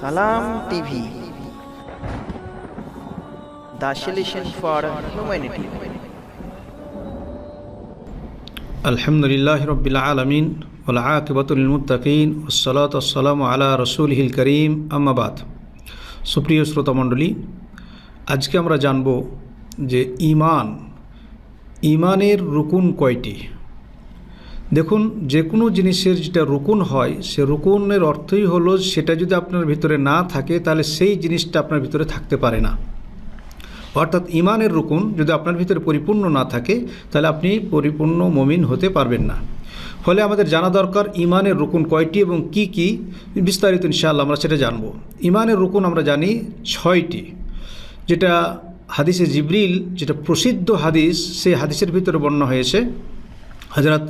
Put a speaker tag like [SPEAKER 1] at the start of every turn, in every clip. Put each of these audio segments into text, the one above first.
[SPEAKER 1] সালাম TV the solution for humanity
[SPEAKER 2] الحمد لله رب العالمين والعاقبة للمتقين والصلاة والسلام على رسوله الكريم أما بعد সুপ্রিয় শ্রোতা মণ্ডলী আজকে আমরা জানব যে ইমান ইমানের রুকুন কয়টি দেখুন, যে কোনো জিনিসের যেটা রুকুন হয়, সে রুকুনের অর্থই হলো সেটা যদি আপনার ভিতরে না থাকে, তাহলে সেই জিনিসটা আপনার ভিতরে থাকতে পারে না। অর্থাৎ ইমানের রুকুন যদি আপনার ভিতরে পরিপূর্ণ না থাকে, তাহলে আপনি পরিপূর্ণ মমিন হতে পারবেন না। ফলে আমাদের জানা দরকার, ইমানের রুকুন কয়টি এবং কি কি? বিস্তারিত ইনশাআল্লাহ আমরা সেটা জানব। ইমানের রুকুন আমরা জানি ছয়টি। যেটা হাদিসে জিবরিল, যেটা প্রসিদ্ধ হাদিস, সেই হাদিসের ভিতরে বর্ণনা হয়েছে। হজরত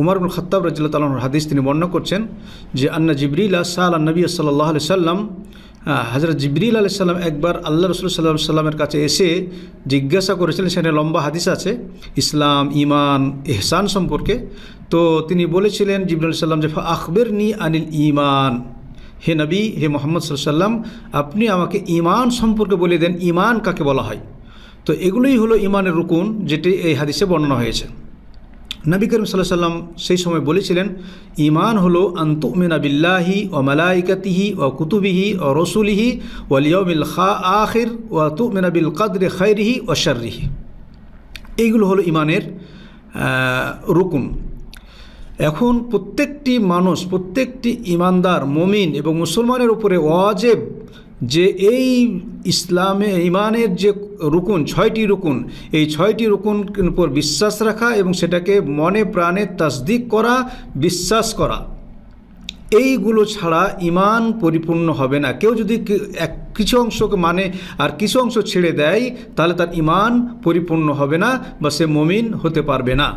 [SPEAKER 2] উমর বিন খত্তাব রাজিল্লা তালাহর হাদিস তিনি বর্ণনা করছেন যে, আন্না জিবরিল সাল নবী সাল্লাহ আলি সাল্লাম হজরত জিবরিল আলি সাল্লাম একবার আল্লাহ রসুল সাল্লাহ সাল্লামের কাছে এসে জিজ্ঞাসা করেছিলেন, সেখানে লম্বা হাদিস আছে, ইসলাম ইমান এহসান সম্পর্কে। তো তিনি বলেছিলেন জিবরুল সাল্লাম যে আখবের নি আনিল ইমান হে নবী, হে মোহাম্মদ সাল্লাম, আপনি আমাকে ইমান সম্পর্কে বলে দেন। ইমান কাকে বলা হয়? তো এগুলোই হলো ইমানের রুকুন, যেটি এই হাদিসে বর্ণনা হয়েছে। নবী করিম সাল্লাহ সাল্লাম সেই সময় বলেছিলেন ইমান হলো আন্তুমিনা বিল্লাহি ও মালাইকাতিহি ও কুতুবিহি ও রসুলিহি ও লিয়মিল খা আখির ও তুমিনা বিল কাদরে খৈরিহি ও শারিহি এইগুলো হলো ইমানের রুকুন। এখন প্রত্যেকটি মানুষ, প্রত্যেকটি ইমানদার মমিন এবং মুসলমানের উপরে ওয়াজেব যে এই ইসলামে ইমানের যে রুকুন, ছয়টি রুকুন, এই ছয়টি রুকুন উপর বিশ্বাস রাখা এবং সেটাকে মনে প্রাণে তাসদিক করা, বিশ্বাস করা, এইগুলো ছাড়া ইমান পরিপূর্ণ হবে না। কেউ যদি এক, কিছু অংশকে মানে আর কিছু অংশ ছেড়ে দেয়, তাহলে তার ইমান পরিপূর্ণ হবে না বা সে মমিন হতে পারবে না।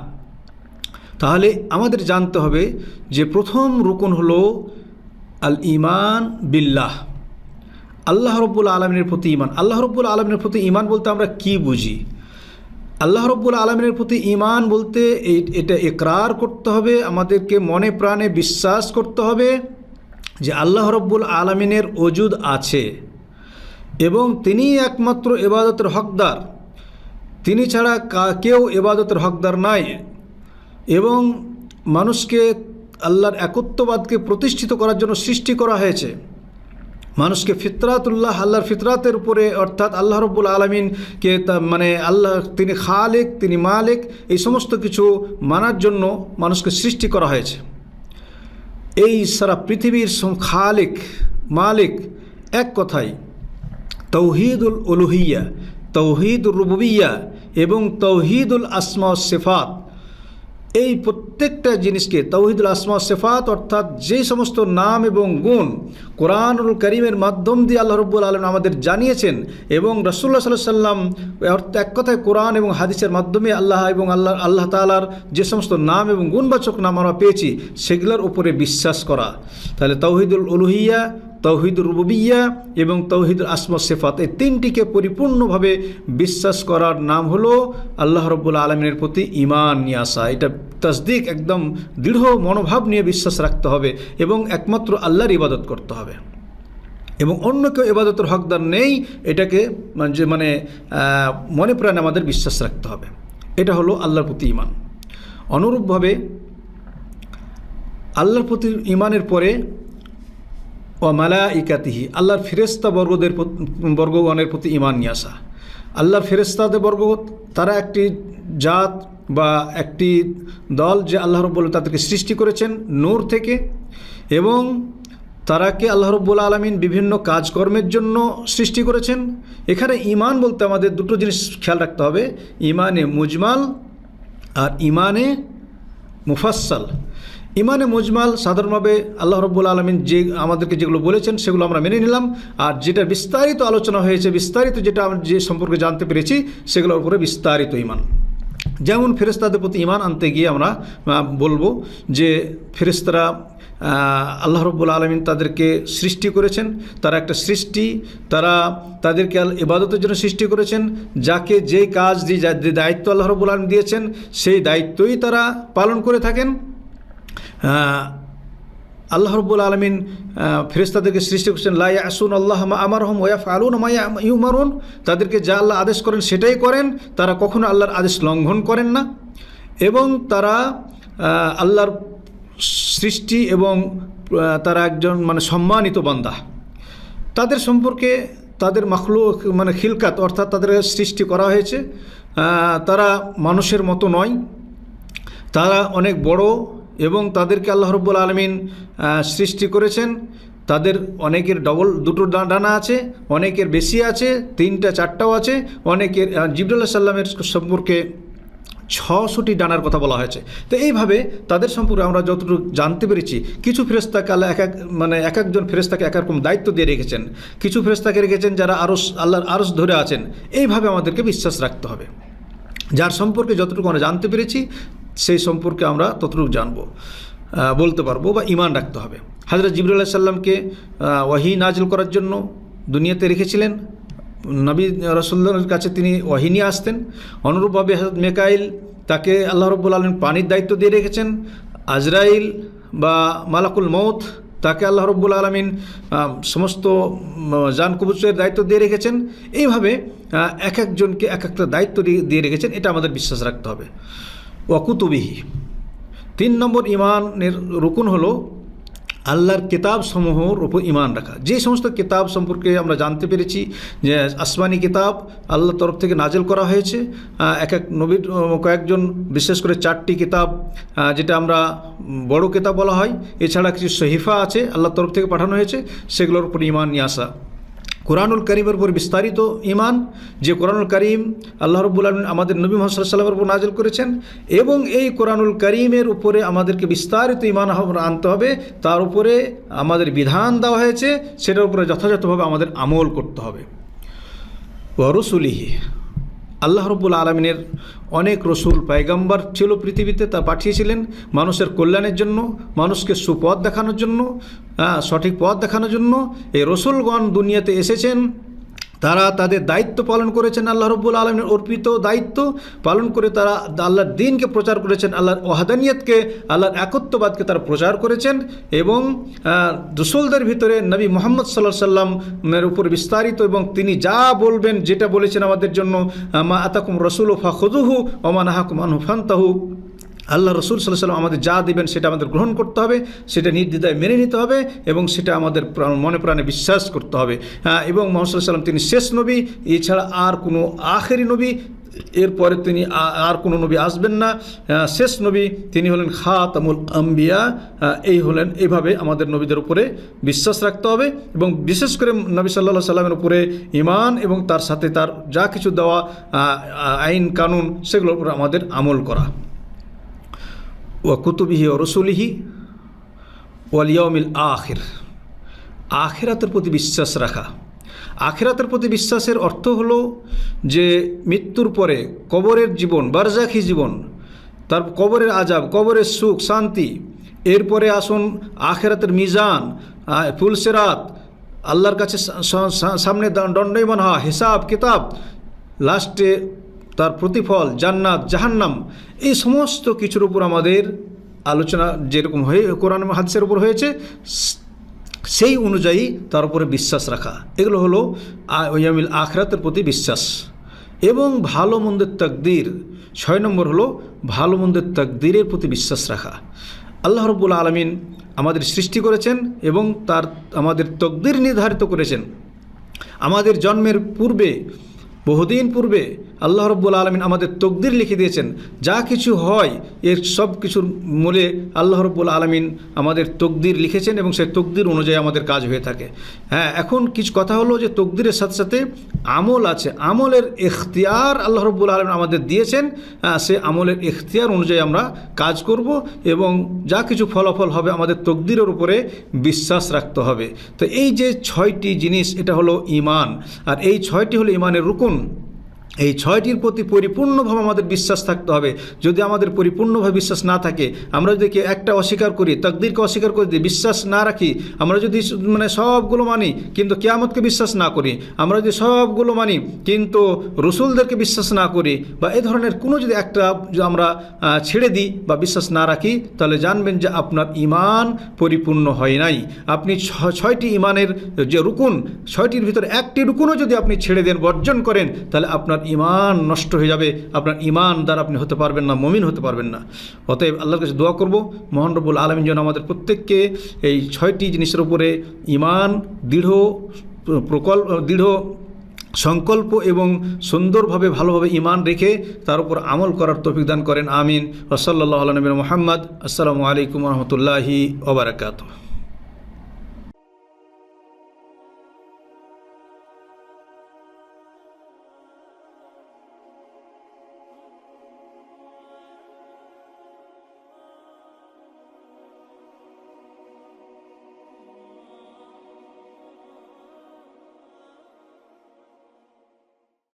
[SPEAKER 2] তাহলে আমাদের জানতে হবে যে প্রথম রুকুন হলো আল ইমান বিল্লাহ। আল্লাহ রব্বুল আলমিনের প্রতি ইমান আল্লাহ রব্বুল আলমিনের প্রতি ইমান বলতে আমরা কি বুঝি? আল্লাহ রব্বুল আলমিনের প্রতি ইমান বলতে এটা একরার করতে হবে, আমাদেরকে মনে প্রাণে বিশ্বাস করতে হবে যে আল্লাহ রব্বুল আলমিনের অজুদ আছে এবং তিনি একমাত্র এবাদতের হকদার। তিনি ছাড়া কেউ এবাদতের হকদার নাই এবং মানুষকে আল্লাহর একত্ববাদকে প্রতিষ্ঠিত করার জন্য সৃষ্টি করা হয়েছে। মানুষকে ফিতরাতুল্লাহ, আল্লাহর ফিতরাতের উপরে, অর্থাৎ আল্লাহ রব্বুল আলমিনকে মানে আল্লাহ, তিনি খালেক, তিনি মালিক, এই সমস্ত কিছু মানার জন্য মানুষকে সৃষ্টি করা হয়েছে। এই সারা পৃথিবীর খালেক, মালিক এক কথাই, তৌহিদুল উলুহিয়া তৌহিদুল রুবুবিয়া এবং তৌহিদুল আসমা সেফাত। এই প্রত্যেকটা জিনিসকে তৌহিদুল আসমা সেফাত, অর্থাৎ যে সমস্ত নাম এবং গুণ কোরআনুল করিমের মাধ্যম দিয়ে আল্লাহ রব্বুল আলম আমাদের জানিয়েছেন এবং রসুল্লাহ সাল্লাহ সাল্লাম এক কথায় কোরআন এবং হাদিসের মাধ্যমে আল্লাহ এবং আল্লাহ আল্লাহ তালার যে সমস্ত নাম এবং গুণবাচক নাম আমরা পেয়েছি, সেগুলোর উপরে বিশ্বাস করা। তাহলে তৌহিদুল উলুহিয়া তৌহিদুর রুবিয়া এবং তৌহিদুল আসমা সেফাত। এই তিনটিকে পরিপূর্ণভাবে বিশ্বাস করার নাম হলো আল্লাহ রব্বুল আলমিনের প্রতি ইমান নিয়ে আসা। এটা তসদিক একদম দৃঢ় মনোভাব নিয়ে বিশ্বাস রাখতে হবে এবং একমাত্র আল্লাহর ইবাদত করতে হবে। এবং অন্য কেউ ইবাদতের হকদার নেই, এটাকে যে মানে মনে প্রাণে আমাদের বিশ্বাস রাখতে হবে। এটা হলো আল্লাহর প্রতি ইমান অনুরূপভাবে আল্লাহর প্রতি ইমানের পরে ও মালা ইকাতিহি আল্লাহর ফেরেস্তা বর্গদের বর্গগণের প্রতি ইমান নিয়ে আসা। আল্লাহর ফেরেস্তাদের বর্গ তারা একটি জাত বা একটি দল যে আল্লাহ রব্বুল তাদেরকে সৃষ্টি করেছেন নূর থেকে এবং তারাকে আল্লাহ রব্বুল আলমিন বিভিন্ন কাজকর্মের জন্য সৃষ্টি করেছেন। এখানে ইমান বলতে আমাদের দুটো জিনিস খেয়াল রাখতে হবে ইমানে মুজমাল আর ইমানে মুফাসাল ইমানে মুজমাল সাধারণভাবে আল্লাহ রব্বুল আলমিন যে আমাদেরকে যেগুলো বলেছেন সেগুলো আমরা মেনে নিলাম। আর যেটা বিস্তারিত আলোচনা হয়েছে, বিস্তারিত যেটা আমরা যে সম্পর্কে জানতে পেরেছি, সেগুলোর উপরে বিস্তারিত ইমান। যেমন ফেরেস্তাদের প্রতি ইমান আনতে গিয়ে আমরা বলব যে ফেরেস্তারা আল্লাহ রব্বুল আলমিন তাদেরকে সৃষ্টি করেছেন। তারা একটা সৃষ্টি, তারা তাদেরকে ইবাদতের জন্য সৃষ্টি করেছেন, যাকে যে কাজ দিয়ে দায়িত্ব আল্লাহ রব্বুল আলম দিয়েছেন, সেই দায়িত্বই তারা পালন করে থাকেন। আল্লাহ রব্বুল আলমিন ফেরেস্তাদেরকে সৃষ্টি করছেন লাই আসুন আল্লাহ আমার হম ওয়াফ আলুন মায়া ইউমারুন। তাদেরকে যা আল্লাহ আদেশ করেন সেটাই করেন, তারা কখনো আল্লাহর আদেশ লঙ্ঘন করেন না। এবং তারা আল্লাহর সৃষ্টি এবং তারা একজন মানে সম্মানিত বান্দা। তাদের সম্পর্কে তাদের মাখলু মানে খিলকাত অর্থাৎ তাদের সৃষ্টি করা হয়েছে। তারা মানুষের মতো নয়। তারা অনেক বড় এবং তাদেরকে আল্লাহ রব্বুল আলমিন সৃষ্টি করেছেন। তাদের অনেকের ডবল দুটো ডানা আছে, অনেকের বেশি আছে, তিনটা, চারটাও আছে, অনেকের জিবরুল্লাহ সাল্লামের সম্পর্কে ছশোটি ডানার কথা বলা হয়েছে। তো এইভাবে তাদের সম্পর্কে আমরা যতটুকু জানতে পেরেছি, কিছু ফেরেস্তাকে আল্লাহ এক এক মানে এক একজন ফেরেস্তাকে এক রকম দায়িত্ব দিয়ে রেখেছেন। কিছু ফেরেস্তাকে রেখেছেন যারা আরস আল্লাহর আরস ধরে আছেন। এইভাবে আমাদেরকে বিশ্বাস রাখতে হবে। যার সম্পর্কে যতটুকু আমরা জানতে পেরেছি সেই সম্পর্কে আমরা ততটুকু জানব বলতে পারব বা ইমান রাখতে হবে। হাজরত জিবরুল্লাহ সাল্লামকে ওয়াহি নাজিল করার জন্য দুনিয়াতে রেখেছিলেন। নবী রসুল্লাহর কাছে তিনি ওয়াহি নিয়ে আসতেন। অনুরূপভাবে হজরত মেকাইল তাকে আল্লাহ রব্বুল আলম পানির দায়িত্ব দিয়ে রেখেছেন। আজরাইল বা মালাকুল মৌত তাকে আল্লাহ রব্বুল আলমিন সমস্ত জান কবুচের দায়িত্ব দিয়ে রেখেছেন। এইভাবে এক একজনকে এক একটা দায়িত্ব দিয়ে- দিয়ে রেখেছেন। এটা আমাদের বিশ্বাস রাখতে হবে। ওয়াকুতুবিহি তিন নম্বর ইমানের রুকুন হলো আল্লাহর কিতাব সমূহর উপর ইমান রাখা। যে সমস্ত কিতাব সম্পর্কে আমরা জানতে পেরেছি, যে আসমানি কিতাব আল্লাহর তরফ থেকে নাজেল করা হয়েছে এক এক নবীর কয়েকজন, বিশেষ করে চারটি কিতাব যেটা আমরা বড় কিতাব বলা হয়। এছাড়া কিছু সহিফা আছে আল্লাহর তরফ থেকে পাঠানো হয়েছে, সেগুলোর উপর ইমান নিয়ে আসা। কোরআনুল করিমের উপর বিস্তারিত ইমান যে কোরআনুল করিম আল্লাহ রব্বুল আলমিন আমাদের নবী মোহাম্মদ সাল্লামের উপর নাজল করেছেন এবং এই কোরআনুল করিমের উপরে আমাদেরকে বিস্তারিত ইমান আনতে হবে, তার উপরে আমাদের বিধান দেওয়া হয়েছে, সেটার উপরে যথাযথভাবে আমাদের আমল করতে হবে। ওরসুলিহি আল্লাহ রব্বুল আলমিনের অনেক রসুল পায়গাম্বার ছিল পৃথিবীতে তা পাঠিয়েছিলেন মানুষের কল্যাণের জন্য মানুষকে সুপথ দেখানোর জন্য হ্যাঁ, সঠিক পথ দেখানোর জন্য। এই রসুলগণ দুনিয়াতে এসেছেন। তারা তাদের দায়িত্ব পালন করেছেন আল্লাহ রব্বুল আলমের অর্পিত দায়িত্ব। পালন করে তারা আল্লাহর দিনকে প্রচার করেছেন আল্লাহর ওয়াহাদানিয়তকে আল্লাহর একত্ববাদকে তারা প্রচার করেছেন এবং আহ, রসুলদের ভিতরে নবী মোহাম্মদ সাল্লাহ সাল্লামের উপর বিস্তারিত এবং তিনি যা বলবেন যেটা বলেছেন আমাদের জন্য মা আতাকুম রসুল ফা খুদুহু ওমান আহাকুম আনহু ফান্তাহু। আল্লাহ রসুল সাল্লাম আমাদের যা দেবেন সেটা আমাদের গ্রহণ করতে হবে সেটা নির্দ্বিধায় মেনে নিতে হবে এবং সেটা আমাদের মনে প্রাণে বিশ্বাস করতে হবে। হ্যাঁ, এবং মোহাম্মদ সাল্লাম তিনি শেষ নবী এছাড়া আর কোনো আখেরি নবী এরপরে তিনি আর কোনো নবী আসবেন না। শেষ নবী তিনি হলেন খাতামুল আম্বিয়া আহ, এই হলেন এইভাবে আমাদের নবীদের উপরে বিশ্বাস রাখতে হবে এবং বিশেষ করে নবী সাল্লাহ সাল্লামের উপরে ইমান এবং তার সাথে তার যা কিছু দেওয়া আইন কানুন সেগুলোর উপরে আমাদের আমল করা। ওয়া কুতুবিহি ও রসুলিহি ওয়ালিয়মিল আখির আখিরাতের প্রতি বিশ্বাস রাখা। আখিরাতের প্রতি বিশ্বাসের অর্থ হলো যে মৃত্যুর পরে কবরের জীবন, বারজাখি জীবন, তার কবরের আজাব কবরের সুখ, শান্তি, এরপরে আসুন আখেরাতের মিজান ফুলসেরাত আল্লাহর কাছে সামনে দণ্ডায়মান হওয়া হিসাব, কিতাব, লাস্টে তার প্রতিফল, জান্নাত, জাহান্নাম, এই সমস্ত কিছুর উপর আমাদের আলোচনা যেরকম হয়ে, কোরআন হাদিসের উপর হয়েছে, সেই অনুযায়ী তার উপরে বিশ্বাস রাখা। এগুলো হলো ওয়ামিল আখরাতের প্রতি বিশ্বাস। এবং ভালো মন্দের তকদির, ছয় নম্বর হলো ভালো মন্দের তকদিরের প্রতি বিশ্বাস রাখা। আল্লাহ রব্বুল আলমিন আমাদের সৃষ্টি করেছেন এবং তার, আমাদের তকদির নির্ধারিত করেছেন। আমাদের জন্মের পূর্বে, বহুদিন পূর্বে আল্লাহ রব্বুল আলমিন আমাদের তকদির লিখে দিয়েছেন যা কিছু হয় এর সব কিছুর মূলে আল্লাহ রব্বুল আলমিন আমাদের তকদির লিখেছেন এবং সেই তকদির অনুযায়ী আমাদের কাজ হয়ে থাকে। হ্যাঁ এখন কিছু কথা হলো যে তকদিরের সাথে সাথে আমল আছে। আমলের এখতিয়ার আল্লাহ রব্বুল আলমিন আমাদের দিয়েছেন হ্যাঁ, সে আমলের এখতিয়ার অনুযায়ী আমরা কাজ করব এবং যা কিছু ফলাফল হবে আমাদের তকদিরের উপরে বিশ্বাস রাখতে হবে। তো এই যে ছয়টি জিনিস এটা হলো ইমান আর এই ছয়টি হলো ইমানের রুকুন। এই ছয়টির প্রতি পরিপূর্ণভাবে আমাদের বিশ্বাস থাকতে হবে। যদি আমাদের পরিপূর্ণভাবে বিশ্বাস না থাকে, আমরা যদি একটা অস্বীকার করি, তকদিরকে অস্বীকার করে দিই বিশ্বাস না রাখি, আমরা যদি মানে সবগুলো মানি, কিন্তু কেয়ামতকে বিশ্বাস না করি, আমরা যদি সবগুলো মানি, কিন্তু রসুলদেরকে বিশ্বাস না করি, বা এ ধরনের কোনো যদি একটা আমরা ছেড়ে দিই বা বিশ্বাস না রাখি, তাহলে জানবেন যে আপনার ইমান পরিপূর্ণ হয় নাই। আপনি ছয়টি ইমানের যে রুকুন, ছয়টির ভিতরে একটি রুকুনও যদি আপনি ছেড়ে দেন, বর্জন করেন, তাহলে আপনার ইমান নষ্ট হয়ে যাবে, আপনার ইমান দ্বারা আপনি হতে পারবেন না, মমিন হতে পারবেন না। অতএব আল্লাহর কাছে দোয়া করব, মোহন আলমিন যেন আমাদের প্রত্যেককে এই ছয়টি জিনিসের উপরে ইমান, দৃঢ় প্রকল্প দৃঢ় সংকল্প এবং সুন্দরভাবে ভালোভাবে ইমান রেখে তার উপর আমল করার তৌফিক দান করেন, আমিন। ওসল্লাহ নবীন মোহাম্মদ, আসসালামু আলাইকুম রহমতুল্লাহি ওবরাকাত